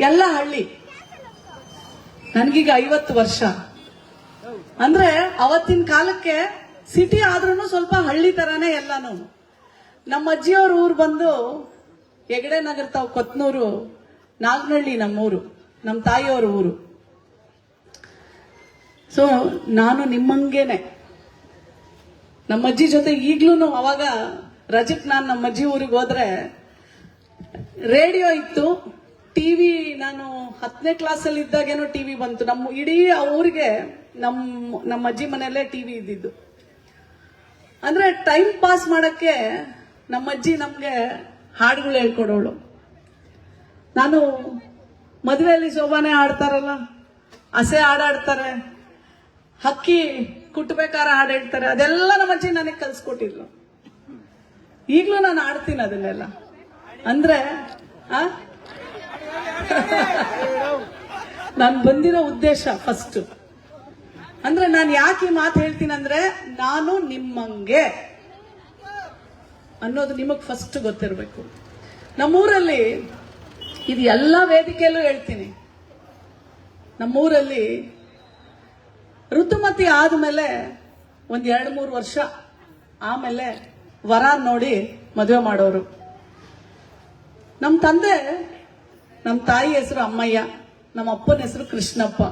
ಎಲ್ಲ ಹಳ್ಳಿ. ನನಗೀಗ ಐವತ್ತು ವರ್ಷ. ಅಂದ್ರೆ ಅವತ್ತಿನ ಕಾಲಕ್ಕೆ ಸಿಟಿ ಆದ್ರೂ ಸ್ವಲ್ಪ ಹಳ್ಳಿ ತರಾನೇ ಎಲ್ಲಾನು. ನಮ್ಮ ಅಜ್ಜಿಯವ್ರ ಊರು ಬಂದು ಹೆಗಡೆ ನಗರ ತಾವು ಕೊತ್ನೂರು, ನಾಗನಹಳ್ಳಿ ನಮ್ಮೂರು, ನಮ್ಮ ತಾಯಿಯವ್ರ ಊರು. ಸೊ ನಾನು ನಿಮ್ಮಂಗೇನೆ. ನಮ್ಮ ಅಜ್ಜಿ ಜೊತೆ ಈಗ್ಲೂ ಅವಾಗ ರಜಕ್ ನಾನು ನಮ್ಮ ಅಜ್ಜಿ ಊರಿಗೆ ಹೋದ್ರೆ ರೇಡಿಯೋ ಇತ್ತು. ಟಿವಿ, ನಾನು ಹತ್ತನೇ ಕ್ಲಾಸಲ್ಲಿ ಇದ್ದಾಗೇನೋ ಟಿವಿ ಬಂತು. ನಮ್ಮ ಇಡೀ ಊರಿಗೆ ನಮ್ಮ ನಮ್ಮ ಅಜ್ಜಿ ಮನೆಯಲ್ಲೇ ಟಿವಿ ಇದ್ದಿದ್ದು. ಅಂದ್ರೆ ಟೈಮ್ ಪಾಸ್ ಮಾಡಕ್ಕೆ ನಮ್ಮ ಅಜ್ಜಿ ನಮಗೆ ಹಾಡುಗಳು ಹೇಳ್ಕೊಡೋಳು. ನಾನು ಮದುವೆಯಲ್ಲಿ ಶೋಭಾನೆ ಆಡ್ತಾರಲ್ಲ ಹಸೆ ಹಾಡಾಡ್ತಾರೆ, ಹಕ್ಕಿ ಕುಟ್ಬೇಕಾರ ಹಾಡು ಹೇಳ್ತಾರೆ. ಅದೆಲ್ಲ ನಮ್ಮ ಅಜ್ಜಿ ನನಗೆ ಕಲ್ಸ್ಕೊಟ್ಟಿದ್ಲು. ಈಗಲೂ ನಾನು ಆಡ್ತೀನಿ ಅದನ್ನೆಲ್ಲ. ಅಂದ್ರೆ ನಾನು ಬಂದಿರೋ ಉದ್ದೇಶ ಫಸ್ಟ್ ಅಂದ್ರೆ ನಾನು ಯಾಕೆ ಈ ಮಾತು ಹೇಳ್ತೀನಿ ಅಂದ್ರೆ, ನಾನು ನಿಮ್ಮಂಗೆ ಅನ್ನೋದು ನಿಮಗ್ ಫಸ್ಟ್ ಗೊತ್ತಿರಬೇಕು. ನಮ್ಮೂರಲ್ಲಿ ಇದು ಎಲ್ಲ ವೇದಿಕೆಯಲ್ಲೂ ಹೇಳ್ತೀನಿ. ನಮ್ಮೂರಲ್ಲಿ ಋತುಮತಿ ಆದ್ಮೇಲೆ ಒಂದ್ ಎರಡು ಮೂರು ವರ್ಷ ಆಮೇಲೆ ವರ ನೋಡಿ ಮದುವೆ ಮಾಡೋರು. ನಮ್ಮ ತಂದೆ ನಮ್ಮ ತಾಯಿ ಹೆಸರು ಅಮ್ಮಯ್ಯ ನಮ್ಮ ಅಪ್ಪನ ಹೆಸರು ಕೃಷ್ಣಪ್ಪ.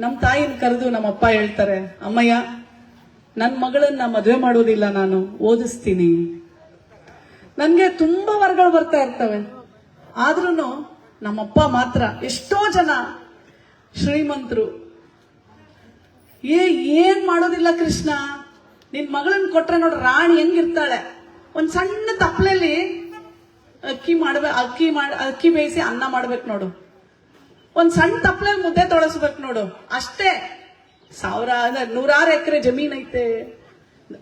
ನಮ್ಮ ತಾಯಿನ ಕರೆದು ನಮ್ಮ ಅಪ್ಪ ಹೇಳ್ತಾರೆ, ಅಮ್ಮಯ್ಯ ನನ್ನ ಮಗಳನ್ನ ಮದುವೆ ಮಾಡೋದಿಲ್ಲ ನಾನು, ಓದಿಸ್ತೀನಿ. ನನಗೆ ತುಂಬಾ ವರ್ಗಳು ಬರ್ತಾ ಇರ್ತವೆ. ಆದ್ರೂ ನಮ್ಮಪ್ಪ ಮಾತ್ರ ಎಷ್ಟೋ ಜನ ಶ್ರೀಮಂತರು, ಏ, ಏನ್ ಮಾಡೋದಿಲ್ಲ ಕೃಷ್ಣ? ನಿನ್ ಮಗಳನ್ನ ಕೊಟ್ರೆ ನೋಡ್ರಿ ರಾಣಿ ಹೆಂಗಿರ್ತಾಳೆ? ಒಂದ್ ಸಣ್ಣ ತಪ್ಪಲೆಯಲ್ಲಿ ಅಕ್ಕಿ ಮಾಡ್ಬೇ, ಅಕ್ಕಿ ಮಾಡಿ, ಅಕ್ಕಿ ಬೇಯಿಸಿ ಅನ್ನ ಮಾಡ್ಬೇಕು ನೋಡು. ಒಂದ್ ಸಣ್ಣ ತಪ್ಪಲೆ ಮುದ್ದೆ ತೊಳಸ್ಬೇಕು ನೋಡು. ಅಷ್ಟೇ. ಸಾವಿರ ನೂರಾರು ಎಕರೆ ಜಮೀನ್ ಐತೆ.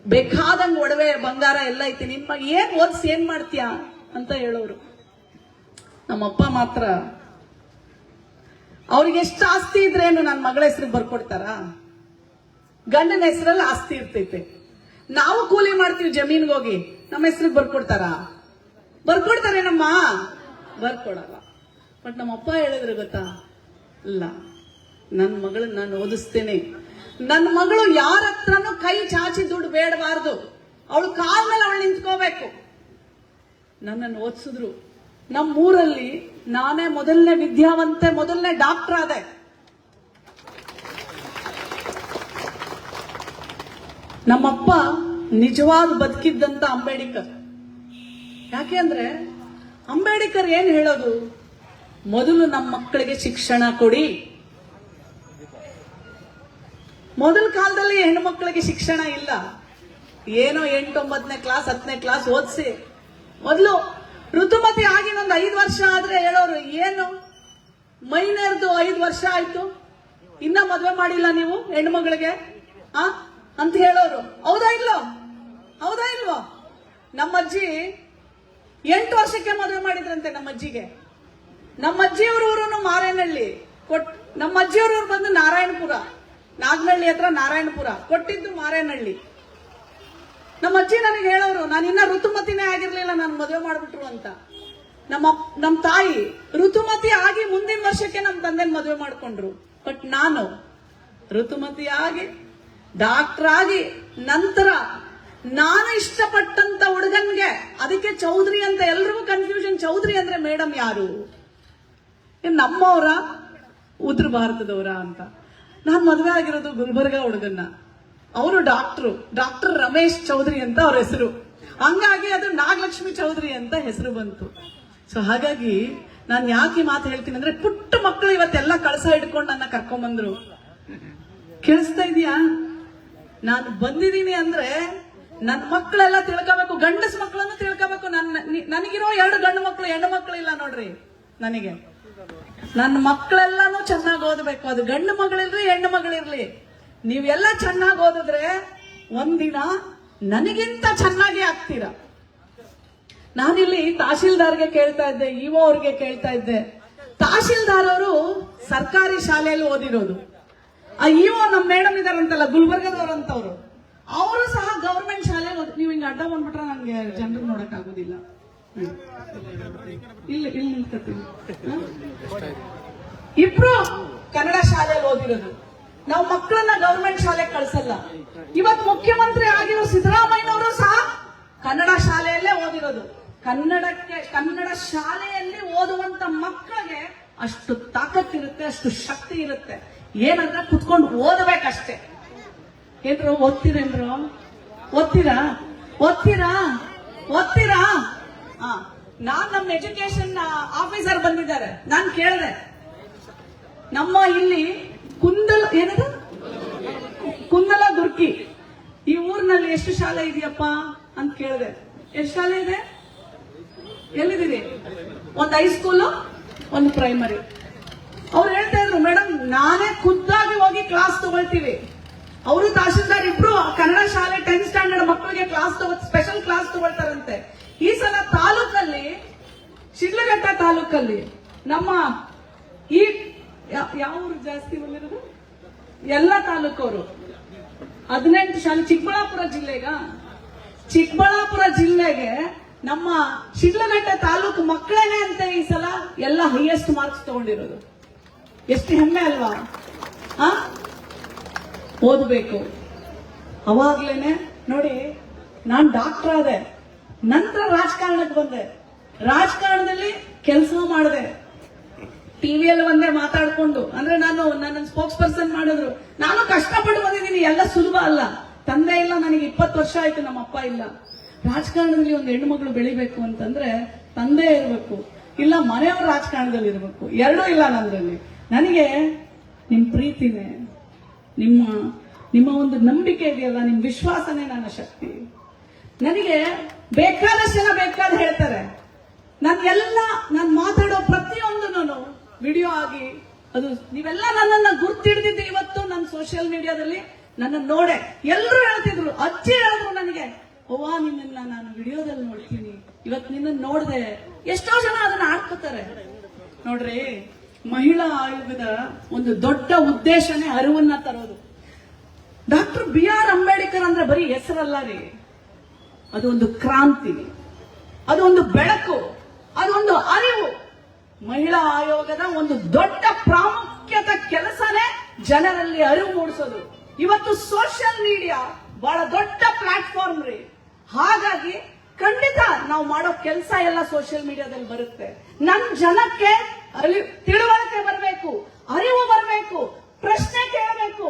ಬೇಕಾದಂಗ್ ಒಡವೆ, ಬಂಗಾರ ಎಲ್ಲ ಐತೆ. ನಿಮ್ಮ ಏನ್ ಓದ್ಸಿ, ಏನ್ ಮಾಡ್ತೀಯಾ ಅಂತ ಹೇಳೋರು. ನಮ್ಮಪ್ಪ ಮಾತ್ರ, ಅವ್ರಿಗೆ ಎಷ್ಟು ಆಸ್ತಿ ಇದ್ರೇನು ನನ್ನ ಮಗಳ ಹೆಸರಿಗೆ ಬರ್ಕೊಡ್ತಾರ? ಗಂಡನ ಹೆಸರಲ್ಲಿ ಆಸ್ತಿ ಇರ್ತೈತೆ. ನಾವು ಕೂಲಿ ಮಾಡ್ತೀವಿ ಜಮೀನ್ಗೆ ಹೋಗಿ ನಮ್ಮ ಹೆಸರಿಗೆ ಬರ್ಕೊಡ್ತಾರ? ಬರ್ಕೊಡ್ತಾರೇನಮ್ಮ? ಬರ್ಕೊಡಲ್ಲ. ಬಟ್ ನಮ್ಮ ಅಪ್ಪ ಹೇಳಿದ್ರೆ ಗೊತ್ತಾ? ಇಲ್ಲ ನನ್ನ ಮಗಳನ್ನ ನಾನು ಓದಿಸ್ತೇನೆ. ನನ್ನ ಮಗಳು ಯಾರ ಹತ್ರನೂ ಕೈ ಚಾಚಿ ದುಡ್ಡು ಬೇಡಬಾರ್ದು. ಅವಳು ಕಾಲ ಮೇಲೆ ಅವಳು ನಿಂತ್ಕೋಬೇಕು. ನನ್ನನ್ನು ಓದಿಸಿದ್ರು. ನಮ್ಮೂರಲ್ಲಿ ನಾನೇ ಮೊದಲನೇ ವಿದ್ಯಾವಂತೆ, ಮೊದಲನೇ ಡಾಕ್ಟರ್ ಆದೆ. ನಮ್ಮಪ್ಪ ನಿಜವಾದ ಬದುಕಿದ್ದಂತ ಅಂಬೇಡ್ಕರ್. ಯಾಕೆ ಅಂದ್ರೆ ಅಂಬೇಡ್ಕರ್ ಏನ್ ಹೇಳೋದು? ಮೊದಲು ನಮ್ಮ ಮಕ್ಕಳಿಗೆ ಶಿಕ್ಷಣ ಕೊಡಿ. ಮೊದಲ ಕಾಲದಲ್ಲಿ ಹೆಣ್ಣು ಮಕ್ಕಳಿಗೆ ಶಿಕ್ಷಣ ಇಲ್ಲ. ಏನೋ ಎಂಟೊಂಬತ್ತನೇ ಕ್ಲಾಸ್, ಹತ್ತನೇ ಕ್ಲಾಸ್ ಓದಿಸಿ. ಮೊದಲು ಋತುಮತಿ ಆಗಿ ಒಂದು ಐದು ವರ್ಷ ಆದ್ರೆ ಹೇಳೋರು, ಏನು? ಮೈನರ್ದು ಐದು ವರ್ಷ ಆಯ್ತು. ಇನ್ನ ಮದ್ವೆ ಮಾಡಿಲ್ಲ ನೀವು ಹೆಣ್ಣು ಮಗಳಿಗೆ ಅಂತ ಹೇಳೋರು. ಹೌದಾ ಇಲ್ವೋ? ಹೌದಾ ಇಲ್ವೋ? ನಮ್ಮ ಅಜ್ಜಿ ಎಂಟು ವರ್ಷಕ್ಕೆ ಮದುವೆ ಮಾಡಿದ್ರಂತೆ ನಮ್ಮ ಅಜ್ಜಿಗೆ ನಮ್ಮ ಅಜ್ಜಿಯವ್ರ ಊರು ಮಾರೇನಹಳ್ಳಿ. ಕೊಟ್ ನಮ್ಮ ಅಜ್ಜಿಯವ್ರ ಊರು ಬಂದು ನಾರಾಯಣಪುರ. ನಾಗನಹಳ್ಳಿ ಹತ್ರ ನಾರಾಯಣಪುರ. ಕೊಟ್ಟಿದ್ದು ಮಾರೇನಹಳ್ಳಿ. ನಮ್ಮ ಅಜ್ಜಿ ನನಗೆ ಹೇಳೋರು, ನಾನು ಇನ್ನ ಋತುಮತಿನೇ ಆಗಿರ್ಲಿಲ್ಲ, ನಾನು ಮದುವೆ ಮಾಡ್ಬಿಟ್ರು ಅಂತ. ನಮ್ಮ ನಮ್ಮ ತಾಯಿ ಋತುಮತಿ ಆಗಿ ಮುಂದಿನ ವರ್ಷಕ್ಕೆ ನಮ್ಮ ತಂದೆನ ಮದುವೆ ಮಾಡ್ಕೊಂಡ್ರು. ಬಟ್ ನಾನು ಋತುಮತಿ ಆಗಿ ಡಾಕ್ಟರ್ ಆಗಿ ನಂತರ ನಾನು ಇಷ್ಟಪಟ್ಟಂತ ಹುಡುಗನ್ಗೆ, ಅದಕ್ಕೆ ಚೌಧರಿ ಅಂತ ಎಲ್ರಿಗೂ ಕನ್ಫ್ಯೂಷನ್ ಚೌಧರಿ ಅಂದ್ರೆ ಮೇಡಮ್ ಯಾರು? ನಮ್ಮವರ? ಉತ್ತರ ಭಾರತದವರ ಅಂತ. ನಾನು ಮದುವೆ ಆಗಿರೋದು ಗುಲ್ಬರ್ಗ ಹುಡುಗನ್ನ. ಅವರು ಡಾಕ್ಟ್ರು ಡಾಕ್ಟರ್ ರಮೇಶ್ ಚೌಧರಿ ಅಂತ ಅವ್ರ ಹೆಸರು. ಹಂಗಾಗಿ ಅದು ನಾಗಲಕ್ಷ್ಮಿ ಚೌಧರಿ ಅಂತ ಹೆಸರು ಬಂತು. ಸೊ ಹಾಗಾಗಿ ನಾನು ಯಾಕೆ ಮಾತು ಹೇಳ್ತೀನಿ ಅಂದ್ರೆ, ಪುಟ್ಟ ಮಕ್ಕಳು ಇವತ್ತೆಲ್ಲ ಕಳಸ ಹಿಡ್ಕೊಂಡು ನನ್ನ ಕರ್ಕೊಂಬಂದ್ರು. ಕೇಳಿಸ್ತಾ ಇದೀಯಾ? ನಾನು ಬಂದಿದ್ದೀನಿ ಅಂದ್ರೆ ನನ್ನ ಮಕ್ಕಳೆಲ್ಲ ತಿಳ್ಕೋಬೇಕು, ಗಂಡಸ್ ಮಕ್ಕಳನ್ನು ತಿಳ್ಕೋಬೇಕು. ನನ್ನ ನನಗಿರೋ ಎರಡು ಗಂಡು ಮಕ್ಕಳು ಹೆಣ್ಣು ಮಕ್ಕಳು ಇಲ್ಲ ನೋಡ್ರಿ ನನಗೆ. ನನ್ನ ಮಕ್ಕಳೆಲ್ಲಾನು ಚೆನ್ನಾಗಿ ಓದಬೇಕು. ಅದು ಗಂಡು ಮಗಳಿರ್ಲಿ, ಹೆಣ್ಣು ಮಗಳಿರ್ಲಿ. ನೀವೆಲ್ಲ ಚೆನ್ನಾಗಿ ಓದಿದ್ರೆ ಒಂದಿನ ನನಗಿಂತ ಚೆನ್ನಾಗಿ ಆಗ್ತೀರ? ನಾನಿಲ್ಲಿ ತಹಶೀಲ್ದಾರ್ಗೆ ಕೇಳ್ತಾ ಇದ್ದೆ, ಇಒ ಅವ್ರಿಗೆ ಕೇಳ್ತಾ ಇದ್ದೆ. ತಹಶೀಲ್ದಾರ್ ಅವರು ಸರ್ಕಾರಿ ಶಾಲೆಯಲ್ಲಿ ಓದಿರೋದು. ಆ ಇಒ ನಮ್ಮ ಮೇಡಮ್ ಇದಾರಂತಲ್ಲ ಗುಲ್ಬರ್ಗದವ್ರಂತವ್ರು ಅವರು ಸಹ ಗವರ್ಮೆಂಟ್ ಶಾಲೆ ನೀವು ಹಿಂಗೆ ಅಡ್ಡ ಬಂದ್ಬಿಟ್ರೆ ನನಗೆ ಜನರು ನೋಡಕ್ ಆಗುದಿಲ್ಲ. ಇಲ್ಲಿ ಇಲ್ಲಿ ನಿಂತ್ಕೊತೀನಿ. ಹ? ಇಬ್ರು ಕನ್ನಡ ಶಾಲೆಯಲ್ಲಿ ಓದಿರೋದು. ನಾವು ಮಕ್ಕಳನ್ನ ಗವರ್ಮೆಂಟ್ ಶಾಲೆಗೆ ಕಳ್ಸಲ್ಲ. ಇವತ್ ಮುಖ್ಯಮಂತ್ರಿ ಆಗಿರೋ ಸಿದ್ದರಾಮಯ್ಯನವರು ಸಹ ಕನ್ನಡ ಶಾಲೆಯಲ್ಲೇ ಓದಿರೋದು. ಕನ್ನಡಕ್ಕೆ, ಕನ್ನಡ ಶಾಲೆಯಲ್ಲಿ ಓದುವಂತ ಮಕ್ಕಳಿಗೆ ಅಷ್ಟು ತಾಕತ್ ಇರುತ್ತೆ ಅಷ್ಟು ಶಕ್ತಿ ಇರುತ್ತೆ. ಏನಂದ್ರೆ ಕುತ್ಕೊಂಡು ಓದಬೇಕಷ್ಟೇ. ಏನ್ರು ಓದ್ತೀರೇನ್ರು ಓದ್ತೀರಾ ಓದ್ತೀರಾ ಓದ್ತೀರಾ ಹಾ ನಾನ್ ನಮ್ಮ ಎಜುಕೇಶನ್ ಆಫೀಸರ್ ಬಂದಿದ್ದಾರೆ. ನಾನು ಕೇಳಿದೆ. ನಮ್ಮ ಇಲ್ಲಿ ಕುಂದಲ, ಏನದು? ಕುಂದಲ ದುರ್ಕಿ. ಈ ಊರಿನಲ್ಲಿ ಎಷ್ಟು ಶಾಲೆ ಇದೆಯಪ್ಪ ಅಂತ ಕೇಳಿದೆ. ಎಷ್ಟು ಶಾಲೆ ಇದೆ? ಎಲ್ಲಿದ್ದೀರಿ? ಒಂದು ಹೈಸ್ಕೂಲು ಒಂದು ಪ್ರೈಮರಿ ಅವ್ರು ಹೇಳ್ತಾ ಇದ್ರು ಮೇಡಮ್ ನಾನೇ ಖುದ್ದಾಗಿ ಹೋಗಿ ಕ್ಲಾಸ್ ತಗೊಳ್ತೀವಿ. ಅವರು ತಹಶೀಲ್ದಾರ್ ಇಬ್ರು ಕನ್ನಡ ಶಾಲೆ ಟೆಂತ್ ಸ್ಟ್ಯಾಂಡರ್ಡ್ ಮಕ್ಕಳಿಗೆ ಕ್ಲಾಸ್ ತಗೋ ಸ್ಪೆಷಲ್ ಕ್ಲಾಸ್ ತಗೊಳ್ತಾರಂತೆ ಈ ಸಲ ತಾಲೂಕಲ್ಲಿ ಶಿಡ್ಲಘಟ್ಟ ತಾಲೂಕಲ್ಲಿ ನಮ್ಮ ಈ ಯಾವ ಊರು ಜಾಸ್ತಿ ಬಂದಿರೋದು? ಎಲ್ಲ ತಾಲೂಕವರು. ಹದಿನೆಂಟು ಶಾಲೆ, ಚಿಕ್ಕಬಳ್ಳಾಪುರ ಜಿಲ್ಲೆಗ, ಚಿಕ್ಕಬಳ್ಳಾಪುರ ಜಿಲ್ಲೆಗೆ ನಮ್ಮ ಶಿಡ್ಲಘಟ್ಟ ತಾಲೂಕು ಮಕ್ಕಳೇನೆ ಅಂತ ಈ ಸಲ ಎಲ್ಲ ಹೈಯೆಸ್ಟ್ ಮಾರ್ಕ್ಸ್ ತಗೊಂಡಿರೋದು. ಎಷ್ಟು ಹೆಮ್ಮೆ ಅಲ್ವಾ? ಆ? ಓದಬೇಕು. ಅವಾಗ್ಲೇನೆ ನೋಡಿ, ನಾನು ಡಾಕ್ಟರ್ ಆದೆ. ನಂತರ ರಾಜಕಾರಣಕ್ಕೆ ಬಂದೆ. ರಾಜಕಾರಣದಲ್ಲಿ ಕೆಲಸ ಮಾಡಿದೆ. ಟಿವಿಯಲ್ಲಿ ಒಂದೇ ಮಾತಾಡ್ಕೊಂಡು, ಅಂದ್ರೆ ನಾನು ನನ್ನ ಸ್ಪೋಕ್ಸ್ ಪರ್ಸನ್ ಮಾಡಿದ್ರು. ನಾನು ಕಷ್ಟಪಟ್ಟು ಬಂದಿದ್ದೀನಿ, ಎಲ್ಲ ಸುಲಭ ಅಲ್ಲ. ತಂದೆ ಇಲ್ಲ, ನನಗೆ ಇಪ್ಪತ್ತು ವರ್ಷ ಆಯ್ತು, ನಮ್ಮ ಅಪ್ಪ ಇಲ್ಲ. ರಾಜಕಾರಣದಲ್ಲಿ ಒಂದು ಹೆಣ್ಣು ಮಗಳು ಬೆಳಿಬೇಕು ಅಂತಂದ್ರೆ ತಂದೆ ಇರಬೇಕು, ಇಲ್ಲ ಮನೆಯವ್ರ ರಾಜಕಾರಣದಲ್ಲಿ ಇರಬೇಕು, ಎರಡೂ ಇಲ್ಲ ನನ್ನಲ್ಲಿ. ನನಗೆ ನಿಮ್ ಪ್ರೀತಿನೇ, ನಿಮ್ಮ ನಿಮ್ಮ ಒಂದು ನಂಬಿಕೆ ಇದೆಯಲ್ಲ, ನಿಮ್ ವಿಶ್ವಾಸನೇ ನನ್ನ ಶಕ್ತಿ. ನನಗೆ ಬೇಕಾದಷ್ಟು ಜನ ಬೇಕಾದ ಹೇಳ್ತಾರೆ. ನಾನು ಎಲ್ಲ ನಾನು ಮಾತಾಡೋ ಪ್ರತಿಯೊಂದನ್ನು ವಿಡಿಯೋ ಆಗಿ ಅದು ನೀವೆಲ್ಲ ನನ್ನನ್ನ ಗುರ್ತಿಡ್ದಿದ್ದು ಇವತ್ತು ನನ್ನ ಸೋಷಿಯಲ್ ಮೀಡಿಯಾದಲ್ಲಿ ನನ್ನ ನೋಡೆ. ಎಲ್ಲರೂ ಹೇಳ್ತಿದ್ರು. ಅಜ್ಜಿ ಹೇಳಿದ್ರು ನನಗೆ ಓವಾ ನಿನ್ನ ನಾನು ವಿಡಿಯೋದಲ್ಲಿ ನೋಡ್ತೀನಿ. ಇವತ್ತು ನಿನ್ನ ನೋಡಿದೆ. ಎಷ್ಟೋ ಜನ ಅದನ್ನ ಹಾಕ್ಕೋತಾರೆ ನೋಡ್ರಿ, ಮಹಿಳಾ ಆಯೋಗದ ಒಂದು ದೊಡ್ಡ ಉದ್ದೇಶನೇ ಅರಿವನ್ನ ತರೋದು. ಡಾಕ್ಟರ್ ಬಿ ಆರ್ ಅಂಬೇಡ್ಕರ್ ಅಂದ್ರೆ ಬರೀ ಹೆಸರಲ್ಲ ರೀ. ಅದು ಒಂದು ಕ್ರಾಂತಿ. ಅದು ಒಂದು ಬೆಳಕು. ಅದೊಂದು ಅರಿವು. ಮಹಿಳಾ ಆಯೋಗದ ಒಂದು ದೊಡ್ಡ ಪ್ರಾಮುಖ್ಯತೆ ಕೆಲಸನೇ ಜನರಲ್ಲಿ ಅರಿವು ಮೂಡಿಸೋದು. ಇವತ್ತು ಸೋಷಿಯಲ್ ಮೀಡಿಯಾ ಬಹಳ ದೊಡ್ಡ ಪ್ಲಾಟ್ಫಾರ್ಮ್ ರೀ. ಹಾಗಾಗಿ ಖಂಡಿತ ನಾವು ಮಾಡೋ ಕೆಲಸ ಎಲ್ಲ ಸೋಷಿಯಲ್ ಮೀಡಿಯಾದಲ್ಲಿ ಬರುತ್ತೆ. ನಮ್ಮ ಜನಕ್ಕೆ ತಿಳುವಳಿಕೆ ಬರಬೇಕು, ಅರಿವು ಬರಬೇಕು, ಪ್ರಶ್ನೆ ಕೇಳಬೇಕು,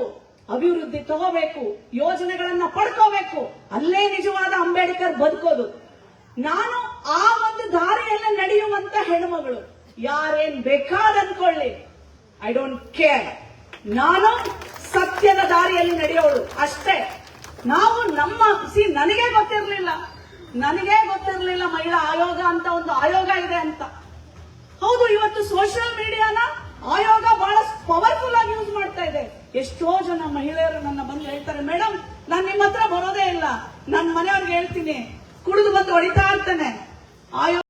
ಅಭಿವೃದ್ಧಿ ತಗೋಬೇಕು, ಯೋಜನೆಗಳನ್ನ ಪಡ್ಕೋಬೇಕು. ಅಲ್ಲೇ ನಿಜವಾದ ಅಂಬೇಡ್ಕರ್ ಬದುಕೋದು. ನಾನು ಆ ಒಂದು ದಾರಿಯಲ್ಲಿ ನಡೆಯುವಂತ ಹೆಣ್ಮಗಳು ಯಾರೇನ್ ಬೇಕಾದ ಅನ್ಕೊಳ್ಳಿ ಐ ಡೋಂಟ್ ಕೇರ್ ನಾನು ಸತ್ಯದ ದಾರಿಯಲ್ಲಿ ನಡೆಯೋಳು. ಅಷ್ಟೇ. ನಾವು ನಮ್ಮ ಸಿ ನನಗೆ ಗೊತ್ತಿರಲಿಲ್ಲ. ನನಗೆ ಗೊತ್ತಿರಲಿಲ್ಲ ಮಹಿಳಾ ಆಯೋಗ ಅಂತ ಒಂದು ಆಯೋಗ ಇದೆ ಅಂತ. ಹೌದು, ಇವತ್ತು ಸೋಷಿಯಲ್ ಮೀಡಿಯಾನ ಆಯೋಗ ಬಹಳ ಪವರ್ಫುಲ್ ಆಗಿ ಯೂಸ್ ಮಾಡ್ತಾ ಇದೆ. ಎಷ್ಟೋ ಜನ ಮಹಿಳೆಯರು ನನ್ನ ಬಂದು ಹೇಳ್ತಾರೆ ಮೇಡಮ್ ನಾನು ನಿಮ್ಮ ಹತ್ರ ಬರೋದೇ ಇಲ್ಲ. ನನ್ನ ಮನೆಯವ್ರಿಗೆ ಹೇಳ್ತೀನಿ. ಕುಡಿದು ಬಂದು ಹೊಡಿತಾ ಇರ್ತಾನೆ. ಆಯೋಗ